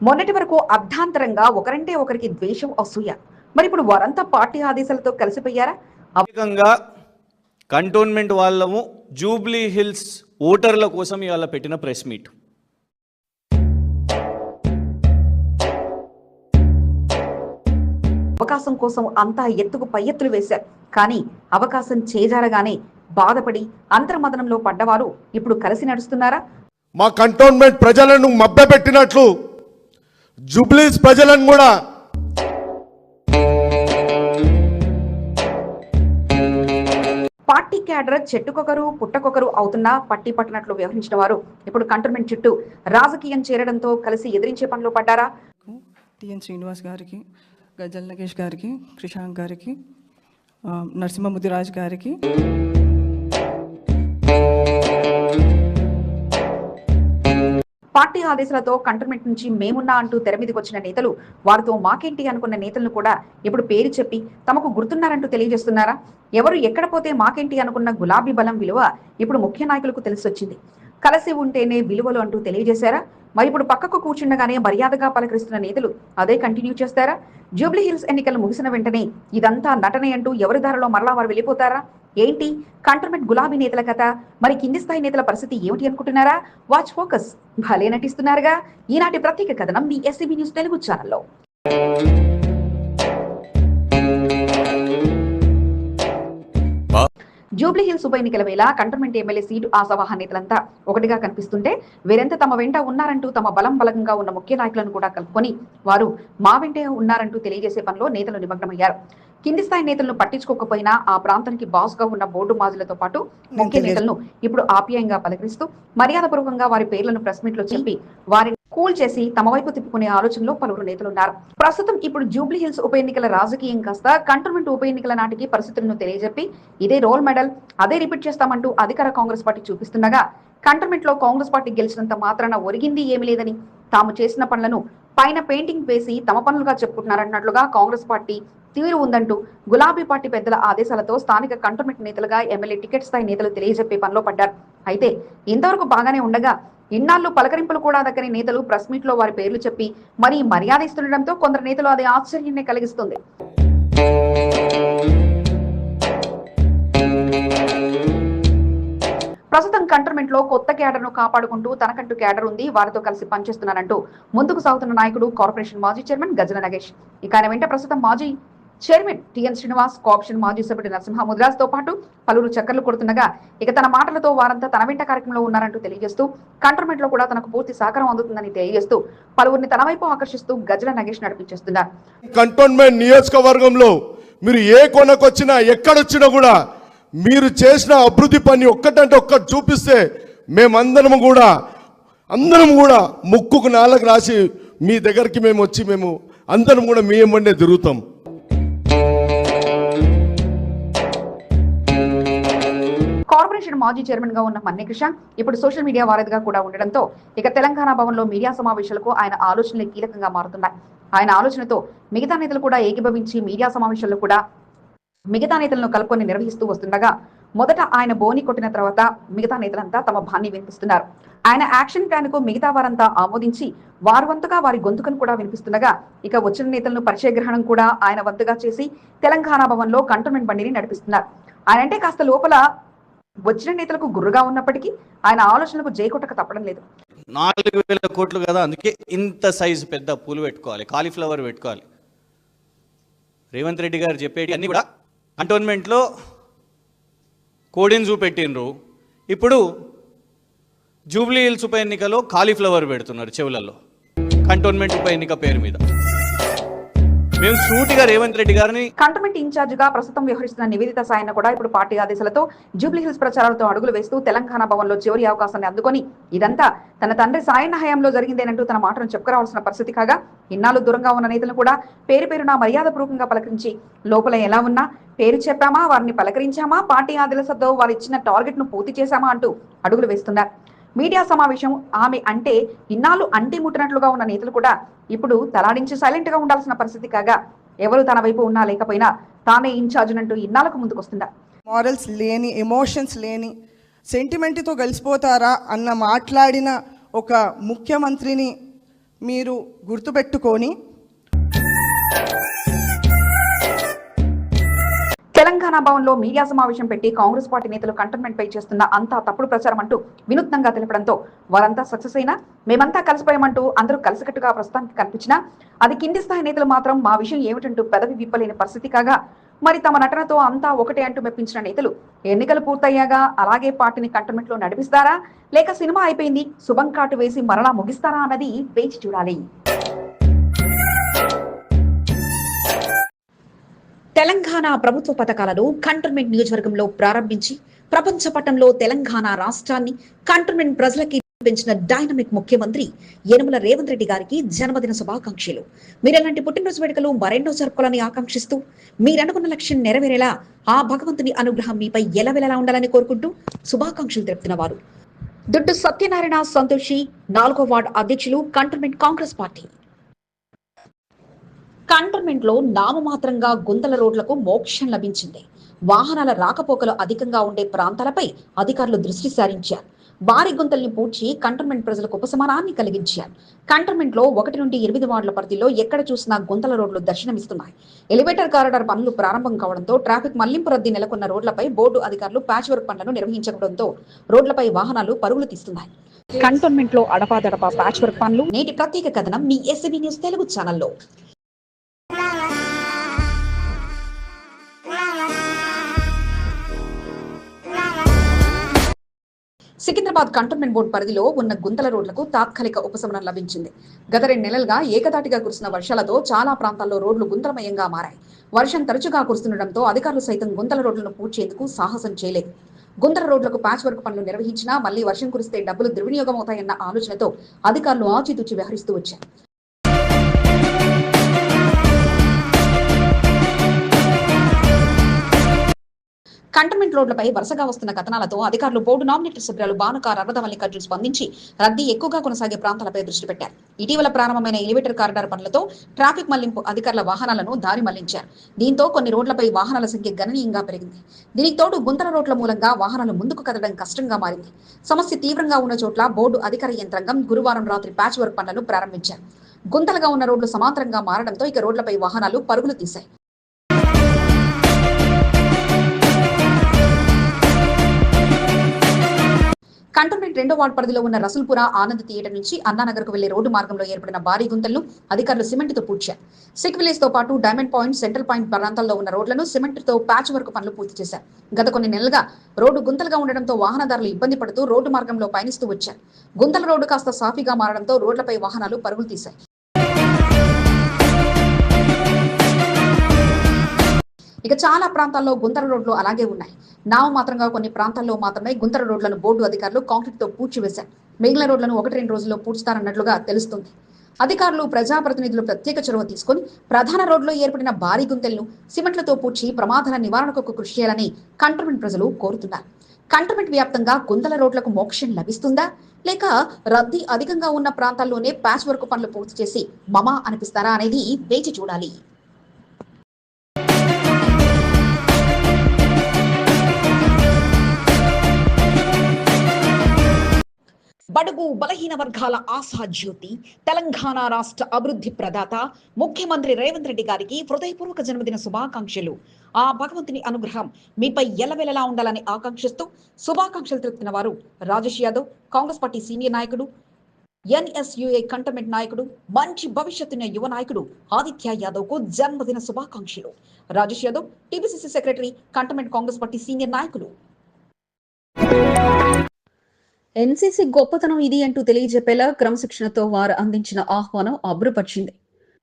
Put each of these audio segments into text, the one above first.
మొన్నటి వరకు అర్ధాంతరంగా ఒకరంటే ఒకరికి ద్వేషం అసూయ. మరి ఇప్పుడు వారంతా పార్టీ ఆదేశాలతో కలిసిపోయారా? కంటోన్మెంట్ వాళ్ళము జూబ్లీ హిల్స్ ఓటర్ల కోసం ఇవాళ పెట్టిన ప్రెస్ మీట్. అవకాశం కోసం అంతా ఎత్తుకు పై ఎత్తులు వేశారు. కానీ అవకాశం చేజారగానే బాధపడి అంతర్మదనంలో పడ్డవారు ఇప్పుడు కలిసి నడుస్తున్నారా? మా కంటోన్మెంట్ ప్రజలను మభ్యపెట్టినట్లు జూబ్లీస్ ప్రజలను కూడా పార్టీ క్యాడర్ చెట్టుకొకరు పుట్టకొకరు అవుతున్నా పట్టి పట్టినట్లు వ్యవహరించిన వారు ఇప్పుడు కంటోన్మెంట్ చుట్టూ రాజకీయం చేరడంతో కలిసి ఎదిరించే పనిలో పడ్డారా? టిఎన్ శ్రీనివాస్ గారికి గజల్ నగేష్ గారికి క్రిషాంక్ గారికి నరసింహ ముదిరాజ్ గారికి. పార్టీ ఆదేశాలతో కంటోన్మెంట్ నుంచి మేమున్నా అంటూ తెర మీదకి వచ్చిన నేతలు వారితో మాకేంటి అనుకున్న నేతలను కూడా ఇప్పుడు పేరు చెప్పి తమకు గుర్తున్నారంటూ తెలియజేస్తున్నారా? ఎవరు ఎక్కడ పోతే మాకేంటి అనుకున్న గులాబీ బలం విలువ ఇప్పుడు ముఖ్య నాయకులకు తెలిసొచ్చింది. కలిసి ఉంటేనే విలువలు అంటూ తెలియజేశారా? మరి ఇప్పుడు పక్కకు కూర్చుండగానే మర్యాదగా పలకరిస్తున్న నేతలు అదే కంటిన్యూ చేస్తారా? జూబ్లీ హిల్స్ ఎన్నికలు ముగిసిన వెంటనే ఇదంతా నటనే అంటూ ఎవరి దారిలో మరలా వారు వెళ్ళిపోతారా? ఏంటి? కంటోన్మెంట్ గులాబీ నేతల కథ? మరి కింది స్థాయి నేతల పరిస్థితి ఏమిటి అనుకుంటున్నారా? వాచ్ ఫోకస్ భలే నటిస్తున్నారుగా. ఈనాటి ప్రత్యేక కథనం మీ ఎస్సీబీ న్యూస్ తెలుగు ఛానల్లో. జూబ్లీ హిల్స్ ఉప ఎన్నికల వేళ కంటోన్మెంట్ ఎమ్మెల్యే సీటు ఆశావాహ నేతలంతా ఒకటిగా కనిపిస్తుంటే వీరెంత తమ వెంట ఉన్నారంటూ తమ బలం బలంగా ఉన్న ముఖ్య నాయకులను కూడా కలుపుకొని వారు మా వెంటే ఉన్నారంటూ తెలియజేసే పనిలో నేతలు నిమగ్నమయ్యారు. కింది స్థాయి నేతలను పట్టించుకోకపోయినా ఆ ప్రాంతానికి బాస్గా ఉన్న బోర్డు మాజులతో పాటు ముఖ్య నేతలను ఇప్పుడు ఆప్యాయంగా పలకరిస్తూ మర్యాదపూర్వకంగా వారి పేర్లను ప్రెస్ మీట్లో చెప్పి వారిని కూల్ చేసి తమ వైపు తిప్పుకునే ఆలోచనలో పలువురు నేతలున్నారు ప్రస్తుతం ఇప్పుడు జూబ్లీ హిల్స్ ఉప ఎన్నికల రాజకీయం కాస్త కంటోన్మెంట్ ఉప ఎన్నికల నాటికి పరిస్థితులను తెలియజెప్పి ఇదే రోల్ మెడల్ అదే రిపీట్ చేస్తామంటూ అధికార కాంగ్రెస్ పార్టీ చూపిస్తుండగా కంటోన్మెంట్లో కాంగ్రెస్ పార్టీ గెలిచినంత మాత్రాన ఒరిగింది ఏమీ లేదని తాము చేసిన పనులను పైన పెయింటింగ్ వేసి తమ పనులుగా చెప్పుకుంటున్నారన్నట్లుగా కాంగ్రెస్ పార్టీ తీరు ఉందంటూ గులాబీ పార్టీ పెద్దల ఆదేశాలతో స్థానిక కంటోన్మెంట్ నేతలుగా ఎమ్మెల్యే టికెట్ స్థాయి నేతలు తెలియజెప్పే పనిలో పడ్డారు. అయితే ఇంతవరకు బాగానే ఉండగా ఇన్నాళ్ళు పలకరింపులు కూడా దక్కని నేతలు ప్రెస్ మీట్లో వారి పేర్లు చెప్పి మరీ మర్యాద ఇస్తుండటంతో కొందరు నేతలు అది ఆశ్చర్యాన్ని కలిగిస్తుంది. ప్రస్తుతం కంటర్మెంట్లో కొత్త క్యాడర్ను కాపాడుకుంటూ తనకంటూ క్యాడర్ ఉంది వారితో కలిసి పనిచేస్తున్నారంటూ ముందుకు సాగుతున్న నాయకుడు కార్పొరేషన్ మాజీ చైర్మన్ గజల నగేష్. ఇక ఆయన వెంట ప్రస్తుతం మాజీ చైర్మన్ టిఎన్ శ్రీనివాస్ కోఆప్షన్ మాజీ సభ్యుడు నరసింహ ముద్రాజ్తో పాటు పలువురు చక్కర్లు కొడుతుండగా ఇక తన మాటలతో వారంతా తన వెంట కార్యక్రమంలో ఉన్నారంటూ తెలియజేస్తూ కంటర్మెంట్లో కూడా తనకు పూర్తి సహకారం అందుతుందని తెలియజేస్తూ పలువురిని తన వైపు ఆకర్షిస్తూ గజల నగేష్ నడిపించేస్తున్నారు. కంటోన్మెంట్ నియోజకవర్గంలో మీరు ఏ కొనకొచ్చినా ఎక్కడొచ్చినా కూడా మీరు చేసిన అభివృద్ధి పని ఒక్కటంటే ఒక్కటి చూపిస్తే మేమందరం కూడా అందరం కూడా ముక్కుకు నాలుగు రాసి మీ దగ్గరికి మేము వచ్చి మేము అందరం కూడా మీ ఎమ్మండే తిరుగుతాం. కార్పొరేషన్ మాజీ చైర్మన్గా ఉన్న మన్నే కృష్ణ ఇప్పుడు సోషల్ మీడియా వారధిగా కూడా ఉండడంతో ఇక తెలంగాణ భవన్లో మీడియా సమావేశాలకు ఆయన ఆలోచనలు కీలకంగా మారుతున్నాయి. ఆయన ఆలోచనతో మిగతా నేతలు కూడా ఏకీభవించి మీడియా సమావేశాల్లో కూడా మిగతా నేతలను కలుపుకొని నిర్వహిస్తూ వస్తుండగా మొదట ఆయన బోని కొట్టిన తర్వాత మిగతా నేతలంతా తమ భాన్ని వినిపిస్తున్నారు. ఆయన యాక్షన్ ప్లాన్కు మిగతా వారంతా ఆమోదించి వారి వంతుగా వారి గొంతుకను కూడా వినిపిస్తుండగా ఇక వచ్చిన నేతలను పరిచయ గ్రహణం కూడా ఆయన వంతుగా చేసి తెలంగాణ భవన్లో కంటోన్మెంట్ బండిని నడిపిస్తున్నారు. ఆయన అంటే కాస్త లోపల వచ్చిన నేతలకు గుర్రుగా ఉన్నప్పటికీ ఆయన ఆలోచనలకు జైకొట్టక తప్పడం లేదు. నాలుగు వేల కోట్లు కదా అందుకే ఇంత సైజు పెద్ద పూలు పెట్టుకోవాలి కాలీఫ్లవర్ పెట్టుకోవాలి. రేవంత్ రెడ్డి గారు చెప్పేటి అన్నీ కూడా కంటోన్మెంట్లో కోడిని చూపెట్టిండ్రు. ఇప్పుడు జూబ్లీ హిల్స్ ఉప ఎన్నికలో కాలీఫ్లవర్ పెడుతున్నారు చెవులలో. కంటోన్మెంట్ ఉప ఎన్నిక పేరు మీద. మేము సూటిగా రేవంత్ రెడ్డి గారిని కంటోన్మెంట్ ఇన్ఛార్జ్గా ప్రస్తుతం వ్యవహరిస్తున్న నివేదిత సాయన కూడా ఇప్పుడు పార్టీ ఆదేశాలతో జూబ్లీ హిల్స్ ప్రచారాలతో అడుగులు వేస్తూ తెలంగాణ భవన్లో చివరి అవకాశాన్ని అందుకొని ఇదంతా తన తండ్రి సాయన్న హయాంలో జరిగిందేనంటూ తన మాటను చెప్పుకురావాల్సిన పరిస్థితి కాగా ఇన్నాళ్ళు దూరంగా ఉన్న నేతలను కూడా పేరు పేరున మర్యాదపూర్వకంగా పలకరించి లోపల ఎలా ఉన్నా పేరు చెప్పామా వారిని పలకరించామా పార్టీ ఆదేశాలతో వారు ఇచ్చిన టార్గెట్ను పూర్తి చేశామా అంటూ అడుగులు వేస్తున్నారు. మీడియా సమావేశం ఆమె అంటే ఇన్నాళ్ళు అంటి ముట్టినట్లుగా ఉన్న నేతలు కూడా ఇప్పుడు తలాడించి సైలెంట్గా ఉండాల్సిన పరిస్థితి కాగా ఎవరు తన వైపు ఉన్నా లేకపోయినా తానే ఇన్ఛార్జ్ అంటూ ఇన్నాళ్ళకు ముందుకొస్తుందా? మారల్స్ లేని ఎమోషన్స్ లేని సెంటిమెంట్తో కలిసిపోతారా అన్న మాట్లాడిన ఒక ముఖ్యమంత్రిని మీరు గుర్తుపెట్టుకొని తెలంగాణ భవన్లో మీడియా సమావేశం పెట్టి కాంగ్రెస్ పార్టీ నేతలు కంటోన్మెంట్ పై చేస్తున్న అంతా తప్పుడు ప్రచారం అంటూ వినూత్నంగా తెలపడంతో వారంతా సక్సెస్ అయినా మేమంతా కలిసిపోయామంటూ అందరూ కలిసికట్టుగా ప్రస్తుతానికి కనిపించినా అది కింది స్థాయి నేతలు మాత్రం మా విషయం ఏమిటంటూ పెదవి విప్పలేని పరిస్థితి కాగా మరి తమ నటనతో అంతా ఒకటే అంటూ మెప్పించిన నేతలు ఎన్నికలు పూర్తయ్యాగా అలాగే పార్టీని కంటోన్మెంట్లో నడిపిస్తారా? లేక సినిమా అయిపోయింది శుభం కాటు వేసి మరలా ముగిస్తారా అన్నది వేచి చూడాలి. తెలంగాణ ప్రభుత్వ పథకాలను కంటోన్మెంట్ నియోజకవర్గంలో ప్రారంభించి ప్రపంచ పటంలో తెలంగాణ రాష్ట్రాన్ని కంటోన్మెంట్ ప్రజలకి పెంచిన డైనమిక్ ముఖ్యమంత్రి యనమల రేవంత్ రెడ్డి గారికి జన్మదిన శుభాకాంక్షలు. మీరెలాంటి పుట్టినరోజు వేడుకలు మరెన్నో జరుపుకోవాలని ఆకాంక్షిస్తూ మీరనుకున్న లక్ష్యం నెరవేరేలా ఆ భగవంతుని అనుగ్రహం మీపై ఎలవెలలా ఉండాలని కోరుకుంటూ శుభాకాంక్షలు తెలుపుతున్న వారు. దుడ్డు సత్యనారాయణ సంతోషి నాలుగో వార్డు అధ్యక్షులు కంటోన్మెంట్ కాంగ్రెస్ పార్టీ. కంటోన్మెంట్లో నామమాత్రంగా గుంతల రోడ్లకు మోక్షం లభించింది. వాహనాల రాకపోకలు అధికంగా ఉండే ప్రాంతాలపై అధికారులు దృష్టి సారించారు. భారీ గుంతల్ని పూడ్చి కంటోన్మెంట్ ప్రజలకు ఉపశమనాన్ని కలిగించారు. కంటోన్మెంట్లో ఒకటి నుండి ఎనిమిది వార్డుల పరిధిలో ఎక్కడ చూసినా గుంతల రోడ్లు దర్శనమిస్తున్నాయి. ఎలివేటర్ కారిడార్ పనులు ప్రారంభం కావడంతో ట్రాఫిక్ మళ్ళింపు రద్దీ నెలకొన్న రోడ్లపై బోర్డు అధికారులు ప్యాచ్ వర్క్ పనులను నిర్వహించడంతో రోడ్లపై వాహనాలు పరుగులు తీస్తున్నాయి. కంటోన్మెంట్లో అడపాదడపా ప్యాచ్ వర్క్ పనులు. నేటి ప్రత్యేక కథనం మీ ఎస్ఎబి న్యూస్ తెలుగు ఛానల్లో. సికింద్రాబాద్ కంటోన్మెంట్ బోర్డు పరిధిలో ఉన్న గుంతల రోడ్లకు తాత్కాలిక ఉపశమనం లభించింది. గత రెండు నెలలుగా ఏకదాటిగా కురిసిన వర్షాలతో చాలా ప్రాంతాల్లో రోడ్లు గుంతలమయంగా మారాయి. వర్షం తరచుగా కురుస్తుండటంతో అధికారులు సైతం గుంతల రోడ్లను పూడ్చేందుకు సాహసం చేయలేదు. గుంతల రోడ్లకు ప్యాచ్ వర్క్ పనులు నిర్వహించినా మళ్ళీ వర్షం కురిస్తే డబ్బులు దుర్వినియోగం అవుతాయన్న ఆలోచనతో అధికారులు ఆచితూచి వ్యవహరిస్తూ వచ్చారు. కంటైన్మెంట్ రోడ్లపై వరుసగా వస్తున్న కథనాలతో అధికారులు బోర్డు నామినేటెడ్ సభ్యులు భానుకార్ అరవద స్పందించి రద్దీ ఎక్కువగా కొనసాగే ప్రాంతాలపై దృష్టి పెట్టారు. ఇటీవల ప్రారంభమైన ఎలివేటర్ కారిడార్ పనులతో ట్రాఫిక్ మళ్ళింపు అధికారుల వాహనాలను దారి మళ్ళించారు. దీంతో కొన్ని రోడ్లపై వాహనాల సంఖ్య గణనీయంగా పెరిగింది. దీనికి తోడు గుంతల రోడ్ల మూలంగా వాహనాలు ముందుకు కదలడం కష్టంగా మారింది. సమస్య తీవ్రంగా ఉన్న చోట్ల బోర్డు అధికార యంత్రాంగం గురువారం రాత్రి ప్యాచ్ వర్క్ పనులను ప్రారంభించారు. గుంతలుగా ఉన్న రోడ్లు సమాంతరంగా మారడంతో ఇక రోడ్లపై వాహనాలు పరుగులు తీశాయి. కంటోన్మెంట్ రెండో వార్డు పరిధిలో ఉన్న రసూల్పుర ఆనంద్ థియేటర్ నుంచి అన్నానగర్కు వెళ్ళే రోడ్డు మార్గంలో ఏర్పడిన భారీ గుంతలను అధికారులు సిమెంట్తో పూడ్చారు. సిక్ విలేజ్తో పాటు డైమండ్ పాయింట్ సెంట్రల్ పాయింట్ ప్రాంతాల్లో ఉన్న రోడ్లను సిమెంట్తో ప్యాచ్ వర్క్ పనులు పూర్తి చేశారు. గత కొన్ని నెలలుగా రోడ్డు గుంతలుగా ఉండడంతో వాహనదారులు ఇబ్బంది పడుతూ రోడ్డు మార్గంలో పయనిస్తూ వచ్చారు. గుంతల రోడ్డు కాస్త సాఫీగా మారడంతో రోడ్లపై వాహనాలు పరుగులు తీశాయి. ఇక చాలా ప్రాంతాల్లో గుంతల రోడ్లు అలాగే ఉన్నాయి. నామమాత్రంగా కొన్ని ప్రాంతాల్లో మాత్రమే గుంతల రోడ్లను బోర్డు అధికారులు కాంక్రీట్తో పూడ్చివేశారు. మిగిలిన రోడ్లను ఒకటి రెండు రోజుల్లో పూడ్చుతారన్నట్లుగా తెలుస్తుంది. అధికారులు ప్రజాప్రతినిధులు ప్రత్యేక చొరవ తీసుకొని ప్రధాన రోడ్లో ఏర్పడిన భారీ గుంతలను సిమెంట్లతో పూడ్చి ప్రమాదాల నివారణకు కృషి చేయాలని కంటోన్మెంట్ ప్రజలు కోరుతున్నారు. కంటోన్మెంట్ వ్యాప్తంగా గుంతల రోడ్లకు మోక్షం లభిస్తుందా? లేక రద్దీ అధికంగా ఉన్న ప్రాంతాల్లోనే ప్యాచ్ వర్క్ పనులు పూర్తి చేసి మమా అనిపిస్తారా అనేది వేచి చూడాలి. బడుగు బలహీన వర్గాల ఆశా జ్యోతి తెలంగాణ రాష్ట్ర అభివృద్ధి ప్రదాత ముఖ్యమంత్రి రేవంత్ రెడ్డి గారికి హృదయపూర్వక జన్మదిన శుభాకాంక్షలు. ఆ భగవంతుని అనుగ్రహం మీపై ఎలవెలలా ఉండాలని ఆకాంక్షిస్తూ శుభాకాంక్షలు తెలుపుతున్న వారు Rajesh Yadav Congress party senior నాయకుడు ఎన్ఎస్యుఏ కంటమెంట్ నాయకుడు మంచి భవిష్యత్తున్న యువ నాయకుడు ఆదిత్య యాదవ్కు జన్మదిన శుభాకాంక్షలు. Rajesh Yadav TPCC secretary cantonment Congress party senior నాయకులు. ఎన్సీసీ గొప్పతనం ఇది అంటూ తెలియజెప్పేలా క్రమశిక్షణతో వారు అందించిన ఆహ్వానం అబ్బురపరిచింది.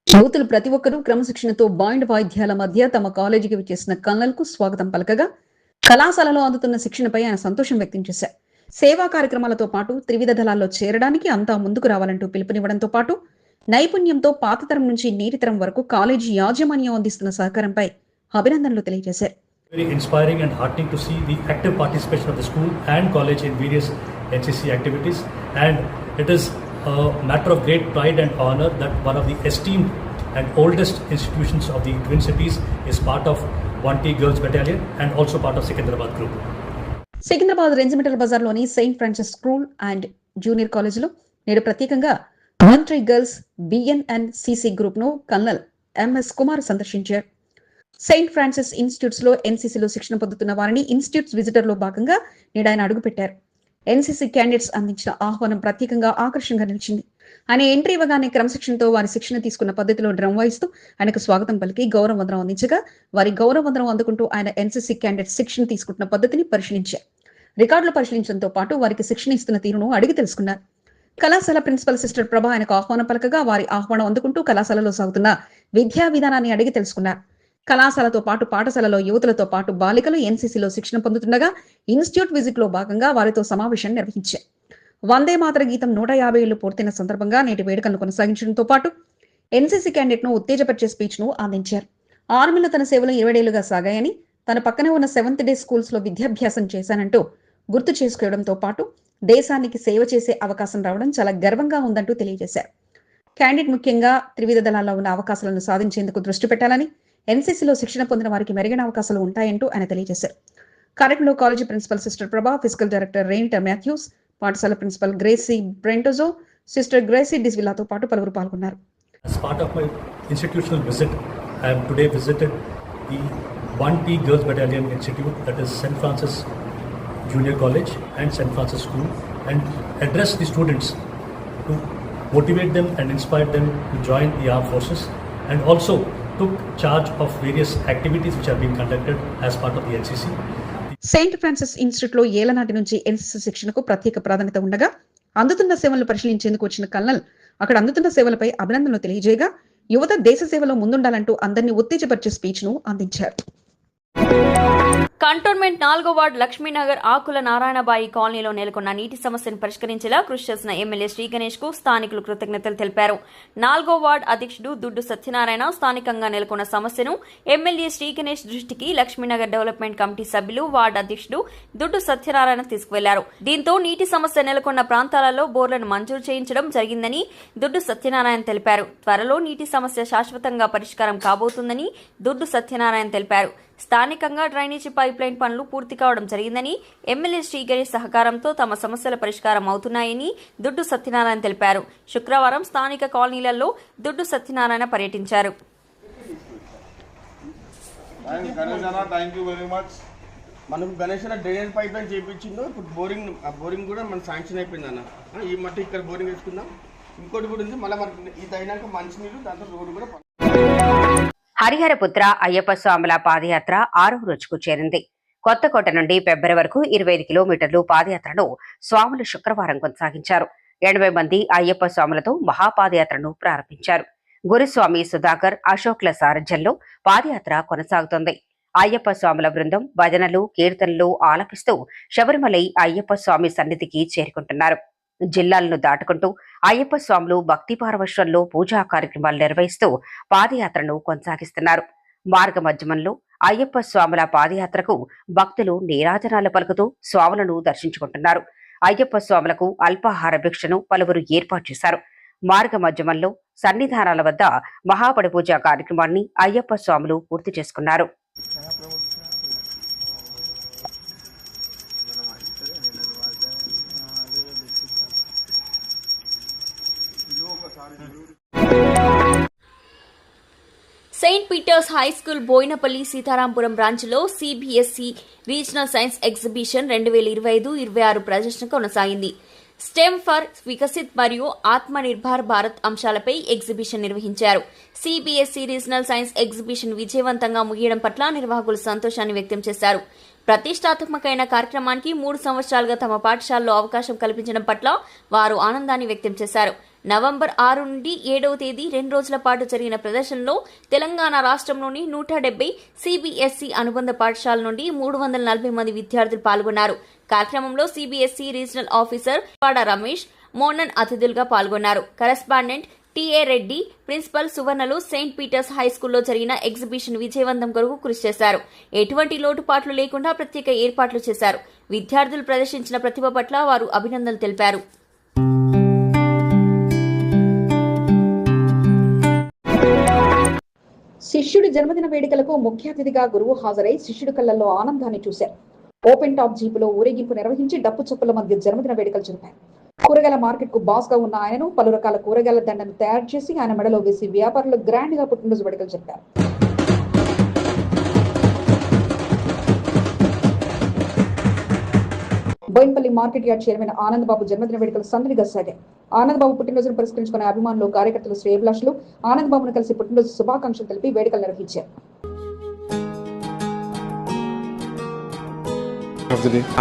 యువతులు ప్రతి ఒక్కరూ క్రమశిక్షణతో బాండ్ వాయిద్యాల మధ్య తమ కాలేజీకి చేసిన కళ్ళకు స్వాగతం పలకగా కళాశాలలో అందుతున్న శిక్షణపై ఆయన సంతోషం వ్యక్తం చేశారు. సేవా కార్యక్రమాలతో పాటు త్రివిధ దళాల్లో చేరడానికి అంతా ముందుకు రావాలంటూ పిలుపునివ్వడంతో పాటు నైపుణ్యంతో పాతతరం నుంచి నేటితరం వరకు కాలేజీ యాజమాన్యం అందిస్తున్న సహకారంపై అభినందనలు తెలియజేశారు. Very inspiring and heartening to see the active participation of the school and college in various NCC activities. And it is a matter of great pride and honor that one of the esteemed and oldest institutions of the Twin Cities is part of 1T Girls Battalion and also part of Secunderabad Group. Secunderabad regimental బజార్లోని Saint Francis school and junior కాలేజీలో నేడు ప్రత్యేకంగా మంత్రి girls BNN CC గ్రూప్ను colonel MS Kumar సందర్శించారు Saint Francis ఇన్స్టిట్యూట్స్లో ఎన్సీసీలో శిక్షణ పొందుతున్న వారిని institutes విజిటర్లో భాగంగా నేడు ఆయన అడుగుపెట్టారు ఎన్సీసీ క్యాండిడేట్స్ అందించిన ఆహ్వానం ప్రత్యేకంగా ఆకర్షణగా నిలిచింది. ఆయన ఎంట్రీ ఇవ్వగానే క్రమశిక్షణతో వారి శిక్షణ తీసుకున్న పద్ధతిలో డ్రమ్ వాయిస్తూ ఆయనకు స్వాగతం పలికి గౌరవ వందనం అందించగా వారి గౌరవ వందనం అందుకుంటూ ఆయన ఎన్సీసీ క్యాండిడేట్స్ శిక్షణ తీసుకుంటున్న పద్ధతిని పరిశీలించారు. రికార్డులు పరిశీలించడంతో పాటు వారికి శిక్షణ ఇస్తున్న తీరును అడిగి తెలుసుకున్నారు. కళాశాల ప్రిన్సిపల్ సిస్టర్ ప్రభా ఆయనకు ఆహ్వానం పలకగా వారి ఆహ్వానం అందుకుంటూ కళాశాలలో సాగుతున్న విద్యా విధానాన్ని అడిగి తెలుసుకున్నారు. కళాశాలతో పాటు పాఠశాలలో యువతులతో పాటు బాలికలు ఎన్సీసీలో శిక్షణ పొందుతుండగా ఇన్స్టిట్యూట్ విజిట్లో భాగంగా వారితో సమావేశం నిర్వహించారు. వందే మాతర గీతం నూట యాభై ఏళ్ళు పూర్తయిన సందర్భంగా నేటి వేడుకలను కొనసాగించడంతో పాటు ఎన్సీసీ క్యాండిడేట్ను ఉత్తేజపరిచే స్పీచ్ను అందించారు. ఆర్మీలో తన సేవలు ఇరవైడేళ్ళుగా సాగాయని తన పక్కనే ఉన్న సెవెంత్ డే స్కూల్స్లో విద్యాభ్యాసం చేశానంటూ గుర్తు చేసుకోవడంతో పాటు దేశానికి సేవ చేసే అవకాశం రావడం చాలా గర్వంగా ఉందంటూ తెలియజేశారు. క్యాండిడేట్ ముఖ్యంగా త్రివిధ దళాల్లో ఉన్న అవకాశాలను సాధించేందుకు దృష్టి పెట్టాలని ఎన్సీసీలో శిక్షణ పొందిన వారికి మెరుగైన అవకాశాలు ఉంటాయంటూ ఆయన తెలియజేశారు. కార్యక్రమంలో college principal sister Prabha physical director రెయింటా Mathews పాఠశాల ప్రిన్సిపల్ గ్రేసీ బ్రెంటోజో సిస్టర్ గ్రేసీ డిస్విలాతో పాటు పలువురు పాల్గొన్నారు. Junior college and Saint Francis school and address the students to motivate them and inspire them to join the are forces and also took charge of various activities which are being conducted as part of the NCC. Saint Francis ఇన్స్టిట్యూట్లో ఏలనాటి నుంచి NCC శిక్షణకు ప్రత్యేక ప్రాధాన్యత ఉండగా అందుతున్న సేవలను పరిశీలించేందుకు వచ్చిన కల్నల్ అక్కడ అందుతున్న సేవలపై అభినందనలు తెలియజేయగా యువత దేశ సేవలో ముందుండాలంటూ అందరినీ ఉత్తేజపరిచే స్పీచ్ను అందించారు కంటోన్మెంట్ నాలుగో వార్డు లక్ష్మీనగర్ ఆకుల నారాయణబాయి కాలనీలో నెలకొన్న నీటి సమస్యను పరిష్కరించేలా కృషి చేసిన ఎమ్మెల్యే శ్రీ గణేష్కు స్థానికులు కృతజ్ఞతలు తెలిపారు. నాలుగో వార్డు అధ్యక్షుడు దుడ్డు సత్యనారాయణ స్థానికంగా నెలకొన్న సమస్యను ఎమ్మెల్యే శ్రీ గణేష్ దృష్టికి లక్ష్మీనగర్ డెవలప్మెంట్ కమిటీ సభ్యులు వార్డు అధ్యక్షుడు దుడ్డు సత్యనారాయణ తీసుకువెళ్ళారు. దీంతో నీటి సమస్య నెలకొన్న ప్రాంతాలలో బోర్లను మంజూరు చేయించడం జరిగిందని దుడ్డు సత్యనారాయణ తెలిపారు. త్వరలో నీటి సమస్య శాశ్వతంగా పరిష్కారం కాబోతుందని దుడ్డు సత్యనారాయణ తెలిపారు. స్థానికంగా డ్రైనేజీ పైప్ లైన్ పనులు పూర్తి కావడం జరిగిందని ఎమ్మెల్యే శ్రీ గణేష్ సహకారంతో తమ సమస్యల పరిష్కారం అవుతున్నాయని దుడ్డు సత్యనారాయణ తెలిపారు. శుక్రవారం స్థానిక కాలనీలలో దుడ్డు సత్యనారాయణ పర్యటించారు. మనం గణేష్ అన్న డ్రైనేజ్ పైప్ లైన్ చేయించిందో ఇప్పుడు బోరింగ్ ఆ బోరింగ్ కూడా మన శాంక్షన్ అయిపోయింది అన్న. ఈ మట్టి ఇక్కడ బోరింగ్ వేసుకుందాం. ఇంకోటి కూడా ఉంది. మళ్ళీ మనకి ఇది అయినాక మంచినీళ్ళు దాంతో రోడ్డు కూడా హరిహరపుత్ర అయ్యప్ప స్వాముల పాదయాత్ర ఆరవ రోజుకు చేరింది. కొత్తకోట నుండి ఫిబ్రవరి వరకు ఇరవై ఐదు కిలోమీటర్లు పాదయాత్రను స్వాములు శుక్రవారం కొనసాగించారు. ఎనభై మంది అయ్యప్ప స్వాములతో మహాపాదయాత్రను ప్రారంభించారు. గురుస్వామి సుధాకర్ అశోక్ల సారథ్యంలో పాదయాత్ర కొనసాగుతోంది. అయ్యప్ప స్వాముల బృందం భజనలు కీర్తనలు ఆలపిస్తూ శబరిమలై అయ్యప్ప స్వామి సన్నిధికి చేరుకుంటున్నారు. జిల్లాలను దాటుకుంటూ అయ్యప్ప స్వాములు భక్తి పారవశ్యంలో పూజా కార్యక్రమాలు నిర్వహిస్తూ పాదయాత్రను కొనసాగిస్తున్నారు. మార్గ మధ్యమంలో అయ్యప్ప స్వాముల పాదయాత్రకు భక్తులు నీరాజనాలు పలుకుతూ స్వాములను దర్శించుకుంటున్నారు. అయ్యప్ప స్వాములకు అల్పాహార భిక్షను పలువురు ఏర్పాటు చేశారు. మార్గ మధ్యమంలో సన్నిధానాల వద్ద మహాపడి పూజ కార్యక్రమాన్ని అయ్యప్ప స్వాములు పూర్తి చేసుకున్నారు. Saint Peter's high school Boinapalli Sitarampuram బ్రాంచ్లో సిబిఎస్ఈ రీజనల్ సైన్స్ ఎగ్జిబిషన్ రెండు వేల ఇరవై ఐదు ఇరవై ఆరు ప్రదర్శన కొనసాగింది. స్టెమ్ ఫర్ వికసిత్ మరియు ఆత్మ నిర్భర్ భారత్ అంశాలపై ఎగ్జిబిషన్ నిర్వహించారు. సిబిఎస్ఈ రీజనల్ సైన్స్ ఎగ్జిబిషన్ విజయవంతంగా ముగియడం పట్ల నిర్వాహకులు సంతోషాన్ని వ్యక్తం చేశారు. ప్రతిష్టాత్మకమైన కార్యక్రమానికి మూడు సంవత్సరాలుగా తమ పాఠశాలలో అవకాశం కల్పించడం పట్ల వారు ఆనందాన్ని వ్యక్తం చేశారు. నవంబర్ ఆరు నుండి ఏడవ తేదీ రెండు రోజుల పాటు జరిగిన ప్రదర్శనలో తెలంగాణ రాష్ట్రంలోని నూట డెబ్బై సిబిఎస్ఈ అనుబంధ పాఠశాల నుండి మూడు వందల నలభై మంది విద్యార్థులు పాల్గొన్నారు. కార్యక్రమంలో సిబిఎస్ఈ రీజనల్ ఆఫీసర్ పాడ రమేష్ మోనన్ అతిథులుగా పాల్గొన్నారు. కరెస్పాండెంట్ టిఏ రెడ్డి ప్రిన్సిపల్ సువర్ణలు సెయింట్ పీటర్స్ హై స్కూల్లో జరిగిన ఎగ్జిబిషన్ విజయవంతం కొరకు కృషి చేశారు. ఎటువంటి లోటుపాట్లు లేకుండా ప్రత్యేక ఏర్పాట్లు చేశారు. విద్యార్థులు ప్రదర్శించిన ప్రతిభ పట్ల వారు అభినందనలు తెలిపారు. శిష్యుడి జన్మదిన వేడుకలకు ముఖ్య అతిథిగా గురువు హాజరై శిష్యుడి కళ్ళల్లో ఆనందాన్ని చూశారు. ఓపెన్ టాప్ జీపులో ఊరేగింపు నిర్వహించి డప్పు చప్పుల మధ్య జన్మదిన వేడుకలు జరిపారు. కూరగాయల మార్కెట్కు బాస్గా ఉన్న ఆయనను పలు రకాల కూరగాయల దండను తయారు చేసి ఆయన మెడలో వేసి వ్యాపారులు గ్రాండ్గా పుట్టినరోజు వేడుకలు చెప్పారు Boinpalli market yard chairman Anand Babu జన్మదిన వేడుకలు సందడిగా సాగాయి ఆనంద్ బాబు పుట్టినరోజును పురస్కరించుకున్న అభిమానులు కార్యకర్తలు శ్రేయభిలాషులు ఆనంద్ బాబును కలిసి పుట్టినరోజు శుభాకాంక్షలు తెలిపి వేడుకలు నిర్వహించారు.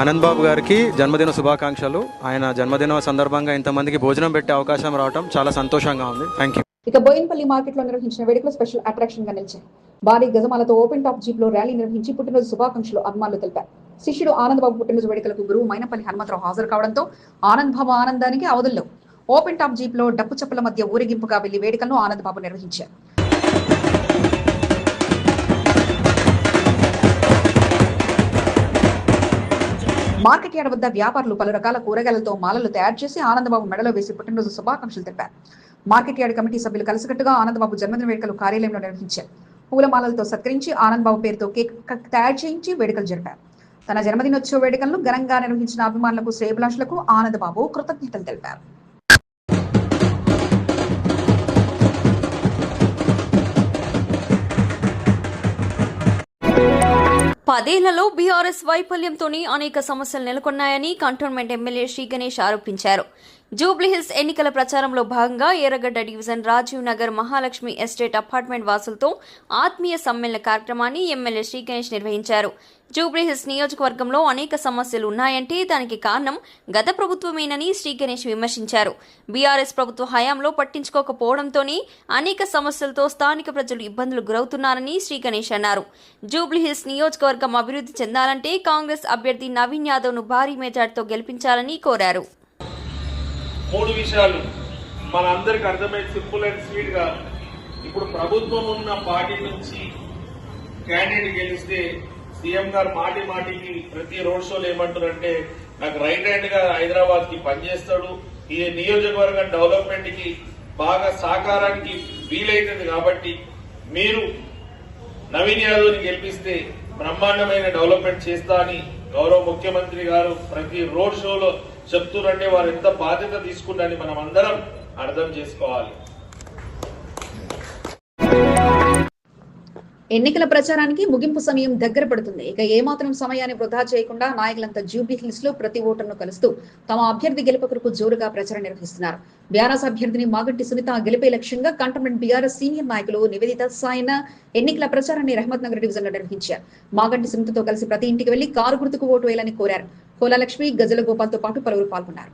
ఆనంద్ బాబు గారికి జన్మదిన శుభాకాంక్షలు. ఆయన జన్మదిన సందర్భంగా ఇంతమందికి భోజనం పెట్టే అవకాశం రావడం చాలా సంతోషంగా ఉంది. థ్యాంక్ యూ ఇక బోయిన్పల్లి మార్కెట్లో నిర్వహించిన వేడుకలు స్పెషల్ అట్రాక్షన్గా నిలిచాయి. భారీ గజమాలతో ఓపెన్ టాప్ జీప్లో ర్యాలీ నిర్వహించి పుట్టినరోజు శుభాకాంక్షలు అభిమానులు తెలిపారు. శిష్యుడు ఆనందబాబు పుట్టినరోజు వేడుకలకు గురువు మైనపల్లి హనుమంతరావు హాజరు కావడంతో ఆనంద్ బాబు ఆనందానికి అవధుల్లో ఓపెన్ టాప్ జీప్లో డప్పు చప్పుల మధ్య ఊరేగింపుగా వెళ్ళి వేడుకలను ఆనందబాబు నిర్వహించారు. మార్కెట్ యార్డ్ వద్ద వ్యాపారులు పలు రకాల కూరగాయలతో మాలలు తయారు చేసి ఆనందబాబు మెడలో వేసి పుట్టినరోజు శుభాకాంక్షలు తెలిపారు. మార్కెట్ యార్డ్ కమిటీ సభ్యులు కలిసికట్టుగా ఆనందబాబు జన్మదిన వేడుకలు కార్యాలయంలో నిర్వహించారు. పూలమాలలతో సత్కరించి ఆనందబాబు పేరుతో కేక్ తయారు చేయించి వేడుకలు జరిపారు. తన జన్మదినోత్సవ వేడుకలను ఘనంగా నిర్వహించిన అభిమానులకు శ్రేయభిలాషులకు ఆనందబాబు కృతజ్ఞతలు తెలిపారు. పదేళ్ళలో బీఆర్ఎస్ వైఫల్యంతోనే అనేక సమస్యలు నెలకొన్నాయని కంటోన్మెంట్ ఎమ్మెల్యే శ్రీ గణేష్ ఆరోపించారు. జూబ్లీహిల్స్ ఎన్నికల ప్రచారంలో భాగంగా Erragadda division Rajiv Nagar Mahalakshmi estate apartment వాసులతో ఆత్మీయ సమ్మేళన కార్యక్రమాన్ని ఎమ్మెల్యే శ్రీగణేష్ నిర్వహించారు. జూబ్లీహిల్స్ నియోజకవర్గంలో అనేక సమస్యలు ఉన్నాయంటే దానికి కారణం గత ప్రభుత్వమేనని శ్రీగణేష్ విమర్శించారు. బీఆర్ఎస్ ప్రభుత్వ హయాంలో పట్టించుకోకపోవడంతోనే అనేక సమస్యలతో స్థానిక ప్రజలు ఇబ్బందులు గురవుతున్నారని శ్రీగణేష్ అన్నారు. జూబ్లీహిల్స్ నియోజకవర్గం అభివృద్ధి చెందాలంటే కాంగ్రెస్ అభ్యర్థి నవీన్ యాదవ్ను భారీ మెజార్టీతో గెలిపించాలని కోరారు. మూడు విషయాలు. మన అందరికి అర్థమైంది సింపుల్ అండ్ స్వీట్గా. ఇప్పుడు ప్రభుత్వం ఉన్న పార్టీ నుంచి క్యాండిడేట్ గెలిస్తే సీఎం గారు మాటి మాటికి ప్రతి రోడ్ షోలు ఏమంటారంటే నాకు రైట్ హ్యాండ్గా హైదరాబాద్కి పనిచేస్తాడు. ఈ నియోజకవర్గం డెవలప్మెంట్కి బాగా సహకారానికి వీలైతుంది కాబట్టి మీరు నవీన్ యాదవ్ని గెలిపిస్తే బ్రహ్మాండమైన డెవలప్మెంట్ చేస్తా అని గౌరవ ముఖ్యమంత్రి గారు ప్రతి రోడ్ షోలో చెప్తున్నారంటే వారు ఎంత బాధ్యత తీసుకున్నారని మనం అందరం అర్థం చేసుకోవాలి. ఎన్నికల ప్రచారానికి ముగింపు సమయం దగ్గర పడుతుంది. ఇక ఏమాత్రం సమయాన్ని వృధా చేయకుండా నాయకులంతా జూబ్లీ హిల్స్లో ప్రతి ఓటర్ను కలుస్తూ తమ అభ్యర్థి గెలుపు కొరకు జోరుగా ప్రచారం నిర్వహిస్తున్నారు. బీఆర్ఎస్ అభ్యర్థిని మాగంటి సునీత గెలిపే లక్ష్యంగా కంటోన్మెంట్ బీఆర్ఎస్ సీనియర్ నాయకులు నివేదిత సాయన ఎన్నికల ప్రచారాన్ని రహమత్ నగర్ డివిజన్లో నిర్వహించారు. మాగంటి సునీతతో కలిసి ప్రతి ఇంటికి వెళ్ళి కారు గుర్తుకు ఓటు వేయాలని కోరారు. కోలాలక్ష్మి గజల గోపాల్తో పాటు పలువురు పాల్గొన్నారు.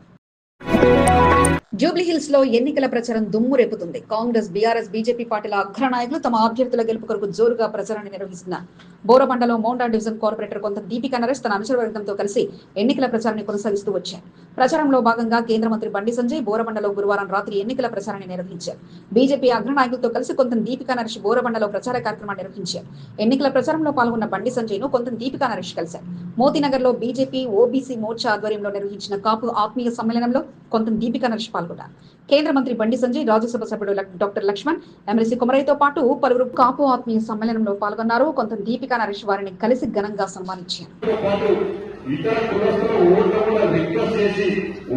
జూబ్లీహిల్స్లో ఎన్నికల ప్రచారం దుమ్ము రేపుతుంది. కాంగ్రెస్ బీఆర్ఎస్ బీజేపీ పార్టీల అగ్ర నాయకులు తమ అభ్యర్థుల గెలుపు కొరకు జోరుగా ప్రచారాన్ని నిర్వహిస్తున్న బోరబండలో మౌండా డివిజన్ కార్పొరేటర్ కొంత దీపికా నరేష్ తన అనుచరవర్గంతో కలిసి ఎన్నికల ప్రచారాన్ని కొనసాగిస్తూ వచ్చారు. ప్రచారంలో భాగంగా కేంద్ర మంత్రి బండి సంజయ్ బోరబండలో గురువారం రాత్రి ఎన్నికల ప్రచారాన్ని నిర్వహించారు. బీజేపీ అగ్ర నాయకులతో కలిసి కొంత దీపికా నరేష్ బోరబండలో ప్రచార కార్యక్రమాన్ని నిర్వహించారు. ఎన్నికల ప్రచారంలో పాల్గొన్న బండి సంజయ్ను కొంత దీపికా నరేష్ కలిశారు. మోతీనగర్లో బీజేపీ ఓబీసీ మోర్చా ఆధ్వర్యంలో నిర్వహించిన కాపు ఆత్మీయ సమ్మేళనంలో కొంత దీపికా నరేష్ పాల్గొన్నారు. కేంద్ర మంత్రి బండి సంజయ్ రాజ్యసభ సభ్యుడు డాక్టర్ లక్ష్మణ్ ఎమ్మెల్సీ కుమరయ్యతో పాటు పలువురు కాపు ఆత్మీయ సమ్మేళనంలో పాల్గొన్నారు. కొంత దీపికా నరేష్ వారిని కలిసి ఘనంగా సన్మానించారు. ఇతర కులస్తుల ఓట్లు కూడా రిక్వెస్ట్ చేసి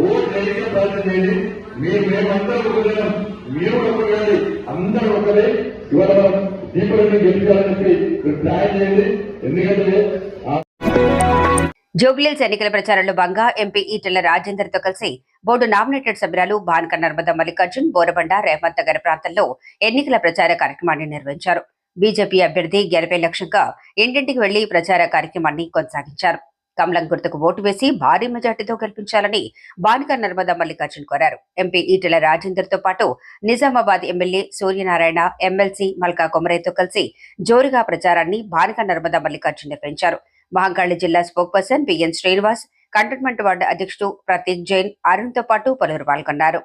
ఓట్లు జరిగే ప్రయత్నం చేయండి. మీరు మేమందరం ఒకరు మీరు ఒకవేళ అందరూ ఒకరే ఇవాళ దీపావళి గెలిచాలని చెప్పి ప్లాన్ చేయండి. ఎందుకంటే ఆ జూబ్లీహిల్స్ ఎన్నికల ప్రచారంలో భాగంగా ఎంపీ ఈటెల రాజేందర్తో కలిసి బోర్డు నామినేటెడ్ సభ్యురాలు బాన్క నర్మద మల్లికార్జున్ బోరబండ రేవంత్ నగర్ ప్రాంతంలో ఎన్నికల ప్రచార కార్యక్రమాన్ని నిర్వహించారు. బీజేపీ అభ్యర్థి గెలిపే లక్ష్యంగా ఇంటింటికి వెళ్ళి ప్రచార కార్యక్రమాన్ని కొనసాగించారు. కమలం గుర్తుకు ఓటు వేసి భారీ మెజార్టీతో గెలిపించాలని బానిక నర్మదా మల్లికార్జున్ కోరారు. ఎంపీ ఈటెల రాజేందర్తో పాటు నిజామాబాద్ ఎమ్మెల్యే సూర్యనారాయణ ఎమ్మెల్సీ మల్కా కొమరేతో కలిసి జోరుగా ప్రచారాన్ని బానిక నర్మదా మల్లికార్జున్ నిర్వహించారు మహంకాళి జిల్లా spokesperson BN Srinivas cantonment ward అధ్యక్షుడు ప్రతీక్ జైన్ అరుణ్తో పాటు పలువురు పాల్గొన్నారు.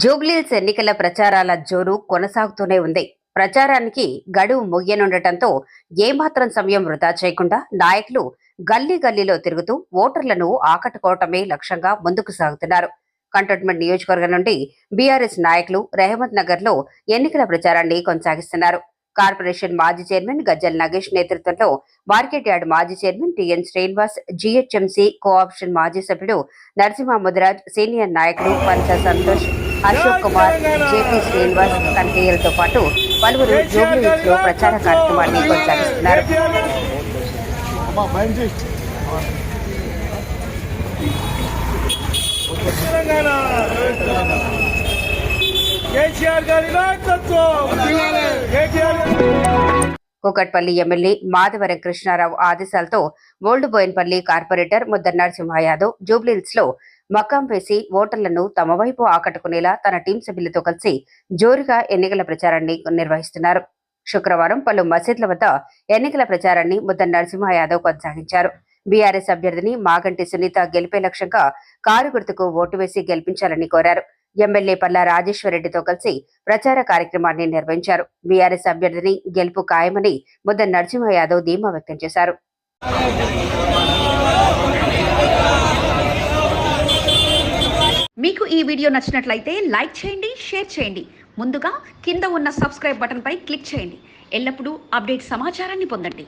జూబ్లీల్స్ ఎన్నికల ప్రచారాల జోరు కొనసాగుతూనే ఉంది. ప్రచారానికి గడువు ముగియనుండటంతో ఏమాత్రం సమయం వృధా చేయకుండా నాయకులు గల్లీ గల్లీలో తిరుగుతూ ఓటర్లను ఆకట్టుకోవటమే లక్ష్యంగా ముందుకు సాగుతున్నారు. కంటోన్మెంట్ నియోజకవర్గం నుండి బీఆర్ఎస్ నాయకులు రెహమత్ నగర్లో ఎన్నికల ప్రచారాన్ని కొనసాగిస్తున్నారు. కార్పొరేషన్ మాజీ చైర్మన్ గజ్జల్ నగేష్ నేతృత్వంలో మార్కెట్ యార్డ్ మాజీ chairman TN Srinivas GHMC cooption మాజీ సభ్యుడు నరసింహ ముదిరాజ్ సీనియర్ నాయకుడు పంచ సంతోష్ అశోక్ కుమార్ జేపీ శ్రీనివాస్ కన్కేయలతో పాటు పలువురు జూబ్లీహిల్స్లో ప్రచార కార్యక్రమాన్ని కొనసాగిస్తున్నారు. కేసీఆర్ గారి నాయకత్వం! కూకట్పల్లి ఎమ్మెల్యే మాధవరం కృష్ణారావు ఆదేశాలతో ఓల్డ్ బోయిన్పల్లి కార్పొరేటర్ ముద్ద నరసింహ యాదవ్ జూబ్లీహిల్స్లో మకాం వేసి ఓటర్లను తమ వైపు ఆకట్టుకునేలా తన టీం సభ్యులతో కలిసి జోరుగా ఎన్నికల ప్రచారాన్ని నిర్వహిస్తున్నారు. శుక్రవారం పలు మసీద్ల వద్ద ఎన్నికల ప్రచారాన్ని ముద్ద నరసింహ యాదవ్ కొనసాగించారు. బీఆర్ఎస్ అభ్యర్థిని మాగంటి సునీత గెలిపే లక్ష్యంగా కారు గుర్తుకు ఓటు వేసి గెలిపించాలని కోరారు. ఎమ్మెల్యే పల్లా రాజేశ్వరరెడ్డితో కలిసి ప్రచార కార్యక్రమాన్ని నిర్వహించారు. బీఆర్ఎస్ అభ్యర్థిని గెలుపు ఖాయమని ముద్ద నరసింహ యాదవ్ ధీమా వ్యక్తం చేశారు. మీకు ఈ వీడియో నచ్చినట్లయితే లైక్ చేయండి షేర్ చేయండి. ముందుగా కింద ఉన్న సబ్స్క్రైబ్ బటన్పై క్లిక్ చేయండి. ఎల్లప్పుడూ అప్డేట్ సమాచారాన్ని పొందండి.